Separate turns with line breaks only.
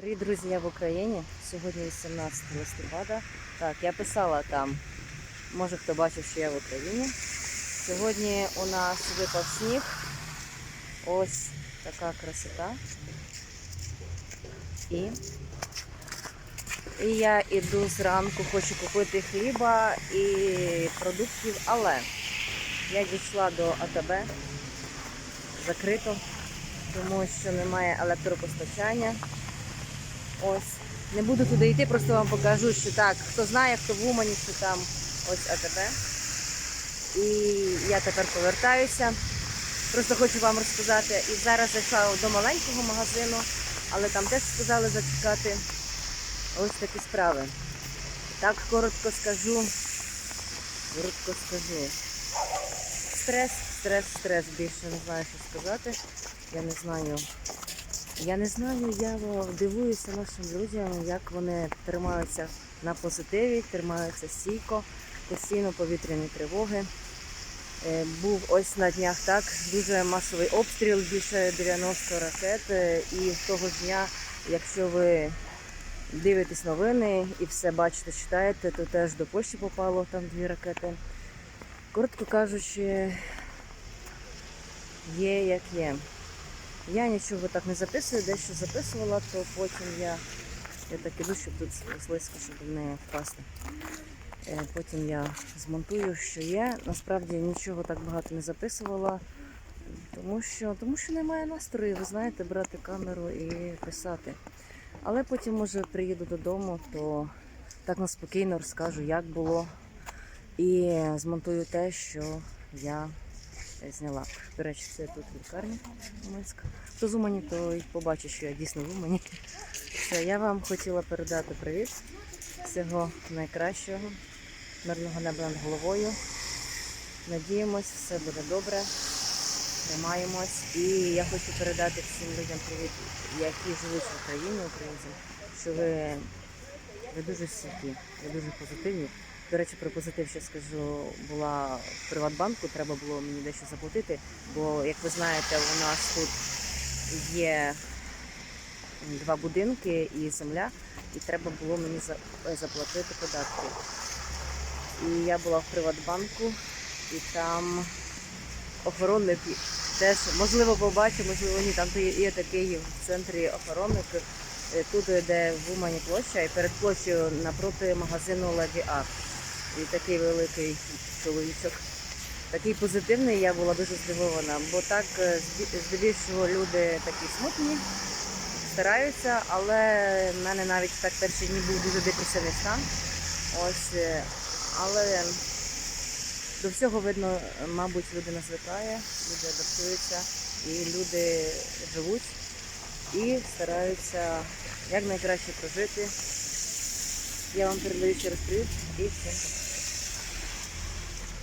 Привіт, друзі, я в Україні. Сьогодні 18 листопада. Так, я писала там, може хто бачив, що я в Україні. Сьогодні у нас випав сніг. Ось така красота. І, і я іду зранку, хочу купити хліба і продуктів, але я дійшла до АТБ закрито, тому що немає електропостачання. Ось. Не буду туди йти, просто вам покажу, що так, хто знає, хто в Умані, що там ось АТБ. І я тепер повертаюся. Просто хочу вам розказати. І зараз зайшла до маленького магазину, але там теж сказали зачекати. Ось такі справи. Так коротко скажу. Коротко скажу. Стрес, стрес, стрес. Більше не знаю, що сказати. Я не знаю. Я не знаю, я дивуюся нашим друзям, як вони тримаються на позитиві, тримаються стійко, постійно повітряні тривоги. Е, Був ось на днях так, дуже масовий обстріл, більше 90 ракет. е, І того ж дня, якщо ви дивитесь новини і все бачите, читаєте, то теж до Польщі попало там дві ракети. Коротко кажучи, є як є. Я нічого так не записую, дещо записувала, то потім я, я так іду, щоб тут слизько, щоб не впасти. Е, Потім я змонтую, що є. Насправді нічого так багато не записувала, тому що, тому що немає настрою, ви знаєте, брати камеру і писати. Але потім, може, приїду додому, то так наспокійно розкажу, як було. І змонтую те, що я зняла. До речі, це тут лікарня Уманська. Хто з Умані, то й побачить, що я дійсно в Умані. Все, я вам хотіла передати привіт. Всього найкращого, мирного неба над головою. Надіємось, все буде добре. Тримаємось. І я хочу передати всім людям привіт, які живуть в Україні, українцям, що ви, ви дуже стійкі, ви дуже позитивні. До речі, про позитив ще скажу, була в Приватбанку, треба було мені дещо заплатити, бо, як ви знаєте, у нас тут є два будинки і земля, і треба було мені заплатити податки. І я була в Приватбанку, і там охоронник теж, можливо, побачив, можливо, ні, там є, такий в центрі охоронник, е, тут, де в Умані площа, і перед площею напроти магазину Леді Арт. І такий великий чоловічок. Такий позитивний, я була дуже здивована, бо так е, здебільшого люди такі смутні, стараються, але в мене навіть так перші дні був дуже депресивний стан. Ось, е, але до всього видно, мабуть, людина звикає, люди адаптуються і люди живуть і стараються якнайкраще прожити. Я вам передаю ще раз привіт і всім пока.